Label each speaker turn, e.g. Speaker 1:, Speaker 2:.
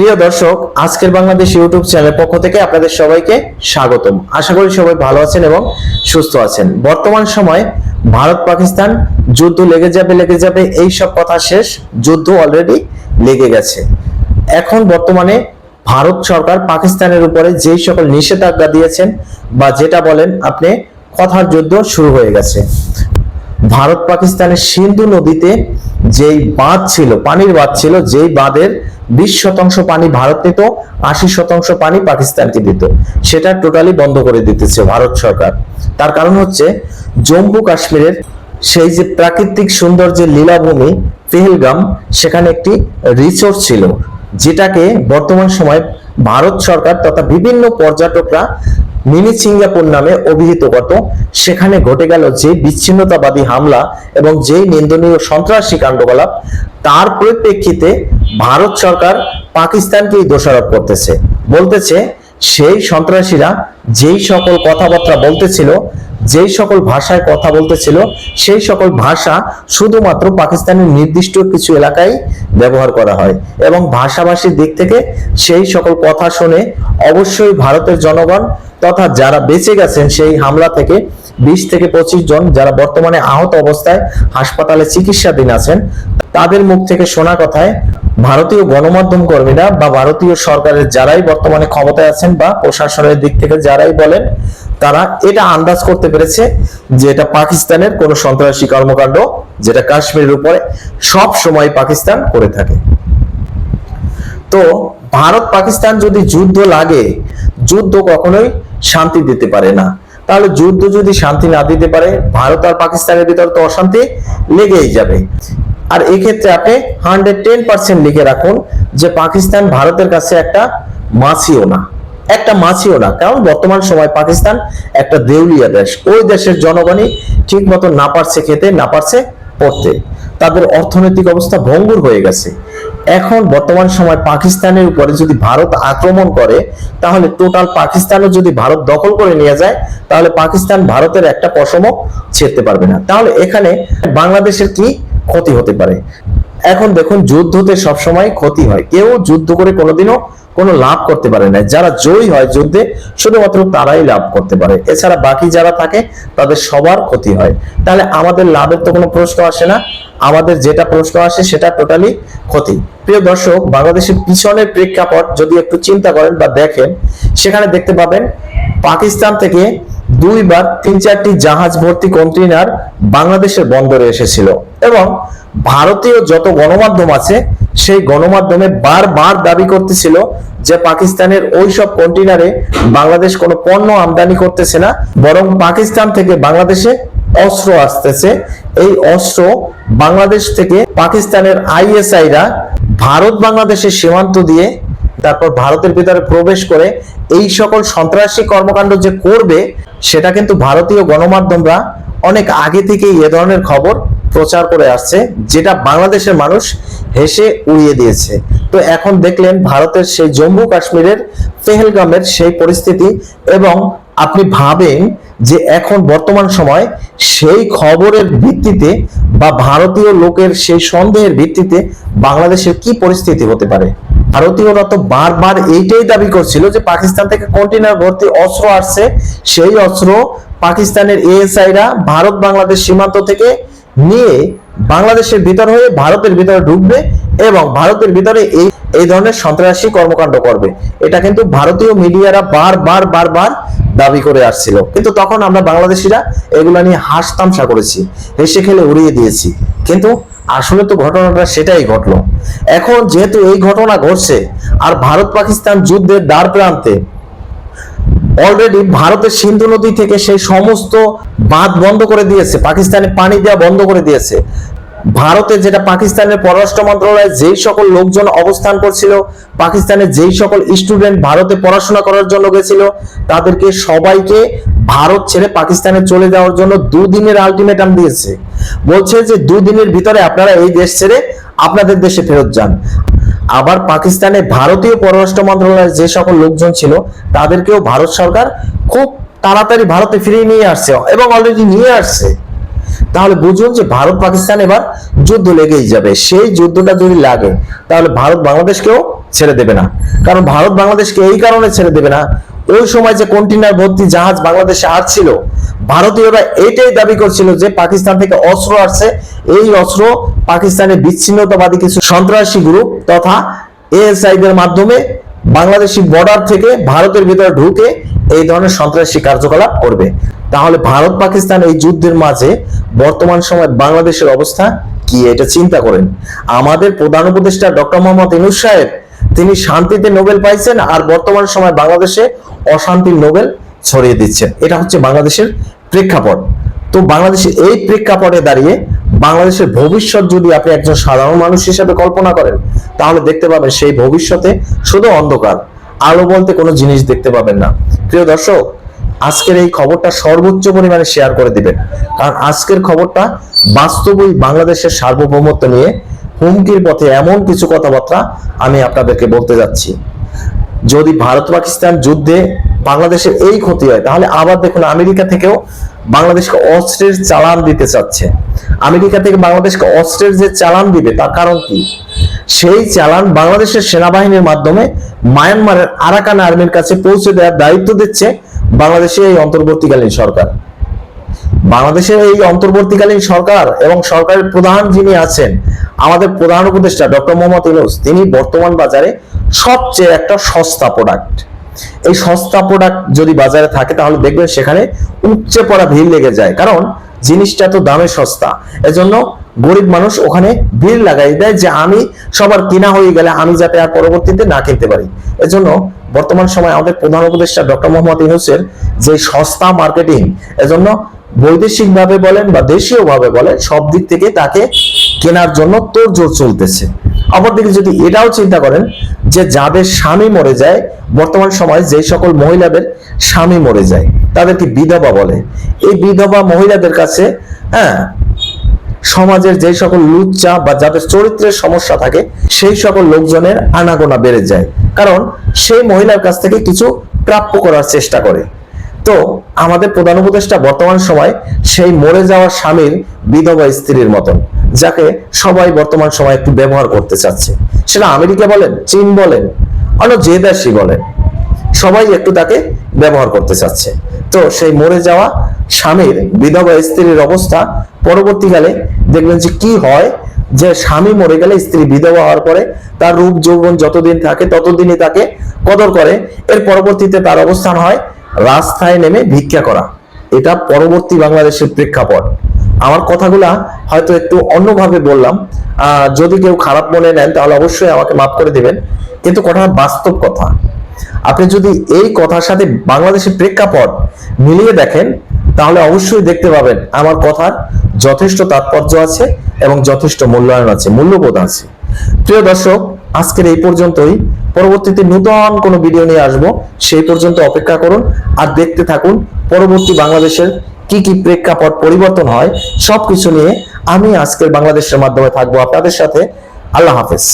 Speaker 1: প্রিয় দর্শক, আজকের বাংলাদেশ ইউটিউব চ্যানেলের পক্ষ থেকে আপনাদের সবাইকে স্বাগতম। আশা করি সবাই ভালো আছেন এবং সুস্থ আছেন। বর্তমান সময় ভারত পাকিস্তান যুদ্ধ লেগে যাবে লেগে যাবে, এই সব কথা শেষ, যুদ্ধ অলরেডি লেগে গেছে। এখন বর্তমানে ভারত সরকার পাকিস্তানের উপরে যেই সকল নিষেধাজ্ঞা দিয়েছেন বা যেটা বলেন আপনি, কথার যুদ্ধ শুরু হয়ে গেছে। ভারত পাকিস্তানের সিন্ধু নদীতে যেই বাঁধ ছিল, পানির বাঁধ ছিল, যেই বাঁধের বিশ শতাংশ পানি ভারত নিত, আশি শতাংশ পানি পাকিস্তানকে দিত। সেটা টোটালি বন্ধ করে দিতেছে ভারত সরকার। তার কারণ হচ্ছে, জম্মু কাশ্মীরের সেই যে প্রাকৃতিক সৌন্দর্যের লীলাভূমি পেহেলগাম, সেখানে একটি রিসোর্ট ছিল, যেটাকে বর্তমান সময় ভারত সরকার তথা বিভিন্ন পর্যটকরা মিনি সিঙ্গাপুর নামে অভিহিত করত সেখানে ঘটে গেল যে বিচ্ছিন্নতাবাদী হামলা এবং যেই নিন্দনীয় সন্ত্রাসী কাণ্ডকলাপ, তার পরিপ্রেক্ষিতে ভারত সরকার পাকিস্তানকেই দোষারোপ করতেছে। বলতেছে, সেই সন্ত্রাসীরা যেই সকল কথাবার্তা বলতেছিল, যেই সকল ভাষায় কথা বলতেছিল, সেই সকল ভাষা শুধুমাত্র পাকিস্তানের নির্দিষ্ট কিছু এলাকায় ব্যবহার করা হয় এবং ভাষাভাষীর দিক থেকে সেই সকল কথা শুনে অবশ্যই ভারতের জনগণ তথা যারা বেঁচে গেছেন সেই হামলা থেকে বিশ থেকে পঁচিশ জন যারা বর্তমানে আহত অবস্থায় হাসপাতালে চিকিৎসাধীন আছেন, তাদের মুখ থেকে শোনা কথায় ভারতীয় গণমাধ্যম কর্মীরা বা ভারতীয় সরকারের যারাই বর্তমানে ক্ষমতায় আছেন বা প্রশাসনের দিক থেকে যারাই বলেন, তারা এটা আন্দাজ করতে পেরেছে যে এটা পাকিস্তানের কোনো সন্ত্রাসী কর্মকাণ্ড যেটা কাশ্মীরের উপরে সব সময় পাকিস্তান করে থাকে। তো ভারত পাকিস্তান যদি যুদ্ধ লাগে যুদ্ধ কখনোই শান্তি দিতে পারে না। তাহলে যুদ্ধ যদি শান্তি না দিতে পারে, ভারত আর পাকিস্তানের ভিতর তো অশান্তি লেগেই যাবে। আর এক্ষেত্রে আপনি হান্ড্রেড টেন পার্সেন্ট লিখে রাখুন যে পাকিস্তান ভারতের কাছে একটা মাছিও না। একটা মাছিও না। কারণ বর্তমান সময় পাকিস্তান একটা দেউলিয়া দেশ। ওই দেশের জনগণই ঠিক মতো না পারছে খেতে, না পারছে পড়তে। তাদের অর্থনৈতিক অবস্থা ভঙ্গুর হয়ে গেছে। এখন বর্তমান সময় পাকিস্তানের উপরে যদি ভারত আক্রমণ করে, তাহলে টোটাল পাকিস্তানও যদি ভারত দখল করে নিয়ে যায়, তাহলে পাকিস্তান ভারতের একটা পশমও ছেড়তে পারবে না। তাহলে এখানে বাংলাদেশের কি ক্ষতি হতে পারে? এখন দেখুন যুদ্ধতে সবসময় ক্ষতি হয়। কেউ যুদ্ধ করে কোনোদিনও কোনো লাভ করতে পারে না। যারা জয়ী হয় যুদ্ধে, শুধুমাত্র তারাই লাভ করতে পারে। এছাড়া বাকি যারা থাকে, তাদের সবার ক্ষতি হয়। তাহলে আমাদের লাভের তো কোনো প্রশ্ন আসে না। আমাদের যেটা প্রশ্ন আসে, সেটা টোটালি ক্ষতি। প্রিয় দর্শক, বাংলাদেশের পিছনের প্রেক্ষাপট যদি একটু চিন্তা করেন বা দেখেন, সেখানে দেখতে পাবেন, পাকিস্তান থেকে দুইবার তিন চারটি জাহাজ ভর্তি কন্টেইনার বাংলাদেশের বন্দরে এসেছিল এবং ভারতীয় যত গণমাধ্যম আছে, সেই গণমাধ্যমে বারবার দাবি করতেছিল যে পাকিস্তানের ওই সব কন্টেইনারে বাংলাদেশ কোনো পণ্য আমদানি করতেছে না, বরং পাকিস্তান থেকে বাংলাদেশে অস্ত্র আসতেছে। এই অস্ত্র বাংলাদেশ থেকে পাকিস্তানের আইএসআইরা ভারত বাংলাদেশের সীমান্ত দিয়ে তারপর ভারতের ভিতরে প্রবেশ করে এই সকল সন্ত্রাসী কর্মকাণ্ড যে করবে, সেটা কিন্তু ভারতীয় গণমাধ্যমরা অনেক আগে থেকেই এ ধরনের খবর প্রচার করে আসছে, যেটা বাংলাদেশের মানুষ হেসে উড়িয়ে দিয়েছে। তো এখন দেখলেন ভারতের সেই জম্মু কাশ্মীরের পেহেলগামের সেই পরিস্থিতি এবং আপনি ভাবেন যে এখন বর্তমান সময় সেই খবরের ভিত্তিতে বা ভারতীয় লোকের সেই সন্দেহের ভিত্তিতে বাংলাদেশের কি পরিস্থিতি হতে পারে? ভারতীয়রা তো বারবার এইটাই দাবি করছিল যে পাকিস্তান থেকে কন্টেনার ভর্তি অস্ত্র আসছে। সেই অস্ত্র পাকিস্তানের এএসআইরা ভারত বাংলাদেশ সীমান্ত থেকে নিয়ে বাংলাদেশের ভিতর হয়ে ভারতের ভিতরে ঢুকবে এবং ভারতের ভিতরে এই এই ধরনের সন্ত্রাসী কর্মকাণ্ড করবে। এটা কিন্তু ভারতীয় মিডিয়ারা বারবার বারবার দাবি করে আসছিল। কিন্তু তখন আমরা বাংলাদেশিরা এগুলা নিয়ে হাস তামসা করেছি, হেসে খেলে উড়িয়ে দিয়েছি। কিন্তু আসলে তো ঘটনাটা সেটাই ঘটলো। এখন যেহেতু এই ঘটনা ঘটছে, আর ভারত পাকিস্তান যুদ্ধের দ্বার প্রান্তে অলরেডি ভারতের সিন্ধু নদী থেকে সেই সমস্ত বাঁধ বন্ধ করে দিয়েছে পাকিস্তানে পানি দেওয়া বন্ধ করে দিয়েছে। ভারতে যেটা পাকিস্তানের পররাষ্ট্র মন্ত্রণালয়ে, যেই সকল লোকজন অবস্থান করছিল, পাকিস্তানের যেই সকল স্টুডেন্ট ভারতে পড়াশোনা করার জন্য গেছিল, তাদেরকে সবাইকে ভারত ছেড়ে পাকিস্তানে চলে যাওয়ার জন্য দুদিনের আলটিমেটাম দিয়েছে। বলছে যে দুদিনের ভিতরে আপনারা এই দেশ ছেড়ে আপনাদের দেশে ফেরত যান। আবার পাকিস্তানে ভারতীয় পররাষ্ট্র মন্ত্রণালয়ের যে সকল লোকজন ছিল, তাদেরকেও ভারত সরকার খুব তাড়াতাড়ি ভারতে ফিরিয়ে নিয়ে আসছে এবং অলরেডি নিয়ে আসছে। তাহলে বুঝুন যে ভারত পাকিস্তান এবার যুদ্ধ লেগেই যাবে। সেই যুদ্ধটা যদি লাগে, তাহলে ভারত বাংলাদেশকেও ছেড়ে দেবে না। কারণ ভারত বাংলাদেশকে এই কারণে ছেড়ে দেবে না। ওই সময় যে কন্টেনার ভর্তি জাহাজ বাংলাদেশে আসছিল ভারতীয়রা এইটাই দাবি করছিল যে পাকিস্তান থেকে অস্ত্র আসছে। এই অস্ত্র পাকিস্তানের বিচ্ছিন্নতাবাদী কিছু সন্ত্রাসী গ্রুপ তথা এএসআইদের মাধ্যমে বাংলাদেশি বর্ডার থেকে ভারতের ভিতরে ঢুকে এই ধরনের সন্ত্রাসী কার্যকলাপ করবে। তাহলে ভারত পাকিস্তান এই যুদ্ধের মাঝে বর্তমান সময় বাংলাদেশের অবস্থা কি এটা চিন্তা করেন? আমাদের প্রধান উপদেষ্টা ডক্টর মোহাম্মদ ইনুস সাহেব, তিনি শান্তিতে নোবেল পাইছেন আর বর্তমান সময় বাংলাদেশে অশান্তির নোবেল ছড়িয়ে দিচ্ছেন। এটা হচ্ছে বাংলাদেশের প্রেক্ষাপট। তো বাংলাদেশের এই প্রেক্ষাপটে দাঁড়িয়ে বাংলাদেশের ভবিষ্যৎ যদি আপনি একজন সাধারণ মানুষ হিসেবে কল্পনা করেন, তাহলে দেখতে পাবেন সেই ভবিষ্যতে শুধু অন্ধকার, আলো বলতে কোনো জিনিস দেখতে পাবেন না। প্রিয় দর্শক, আজকের এই খবরটা সর্বোচ্চ পরিমাণে শেয়ার করে দিবেন। কারণ আজকের খবরটা বাস্তবই বাংলাদেশের সার্বভৌমত্ব নিয়ে হুমকির পথে এমন কিছু কথাবার্তা আমি আপনাদেরকে বলতে যাচ্ছি। যদি ভারত পাকিস্তান যুদ্ধে বাংলাদেশের এই ক্ষতি হয়, তাহলে আবার দেখুন আমেরিকা থেকেও বাংলাদেশকে অস্ত্রের চালান দিতে চাচ্ছে। আমেরিকা থেকে বাংলাদেশকে অস্ত্রের যে চালান দিবে, তার কারণ কি? সেই চালান বাংলাদেশের সেনাবাহিনীর মাধ্যমে মায়ানমারের আরাকান আর্মির কাছে পৌঁছে দেওয়ার দায়িত্ব দিচ্ছে বাংলাদেশের এই অন্তর্বর্তীকালীন সরকার। বাংলাদেশের এই অন্তর্বর্তীকালীন সরকার এবং সরকারের প্রধান যিনি আছেন, আমাদের প্রধান উপদেষ্টা ডক্টর মোহাম্মদ ইউনুস, তিনি বর্তমান বাজারে সবচেয়ে একটা সস্তা প্রোডাক্ট এই সস্তা প্রোডাক্ট যদি বাজারে থাকে, তাহলে দেখবেন সেখানে উপচে পড়া ভিড় লেগে যায়। কারণ জিনিসটা তো দামে সস্তা। এজন্য গরিব মানুষ ওখানে ভিড় লাগাই দেয় যে, আমি সবার কিনা হয়ে গেলে আমি যাতে আর পরবর্তীতে না কিনতে পারি। এজন্য বর্তমান সময় আমাদের প্রধান উপদেষ্টা ডক্টর মোহাম্মদ ইউনুসের যে সস্তা মার্কেটিং এজন্য বৈদেশিক ভাবে বলেন বা দেশীয় ভাবে বলেন, সব দিক থেকে তাকে কেনার জন্য তোড়জোড় চলতেছে। অপরদিকে যদি এটাও চিন্তা করেন যে যাদের স্বামী মরে যায়, বর্তমান সময় যে সকল মহিলাদের স্বামী মরে যায়, তাদেরকে বিধবা বলে। এই বিধবা মহিলাদের কাছে হ্যাঁ সমাজের যে সকল লুচ্চা বা যাদের চরিত্রের সমস্যা থাকে, সেই সকল লোকজনের আনাগোনা বেড়ে যায়। কারণ সেই মহিলার কাছ থেকে কিছু প্রাপ্য করার চেষ্টা করে। তো আমাদের প্রধান উপদেষ্টা বর্তমান সময় সেই মরে যাওয়া স্বামীর বিধবা স্ত্রীর মতন, যাকে সবাই বর্তমান সময় একটু ব্যবহার করতে চাচ্ছে। সেটা আমেরিকা বলেন, চীন বলেন, অন্য যে দেশই বলেন, সবাই একটু তাকে ব্যবহার করতে চাচ্ছে। তো সেই মরে যাওয়া স্বামীর বিধবা স্ত্রীর অবস্থা পরবর্তীকালে দেখবেন যে কি হয়, যে স্বামী মরে গেলে স্ত্রী বিধবা হওয়ার পরে তার রূপ, যৌবন যতদিন থাকে ততদিনই তাকে কদর করে। এর পরবর্তীতে তার অবস্থান হয় রাস্তায় নেমে ভিক্ষা করা। এটা পরবর্তী বাংলাদেশের প্রেক্ষাপট। আমার কথাগুলা হয়তো একটু অন্যভাবে বললাম। যদি কেউ খারাপ মনে নেন, তাহলে অবশ্যই আমাকে মাফ করে দেবেন। কিন্তু কথা বাস্তব কথা। আপনি যদি এই কথার সাথে বাংলাদেশের প্রেক্ষাপট মিলিয়ে দেখেন, তাহলে অবশ্যই দেখতে পাবেন আমার কথার যথেষ্ট তাৎপর্য আছে এবং যথেষ্ট মূল্যায়ন আছে, মূল্যবোধ আছে। প্রিয় দর্শক আজকের এই পর্যন্তই। পরবর্তীতে নূতন কোনো ভিডিও নিয়ে আসব। সেই পর্যন্ত অপেক্ষা করুন আর দেখতে থাকুন পরবর্তী বাংলাদেশের কি কি প্রেক্ষাপট পরিবর্তন হয়, সবকিছু নিয়ে আমি আজকের বাংলাদেশের মাধ্যমে থাকব আপনাদের সাথে। আল্লাহ হাফেজ।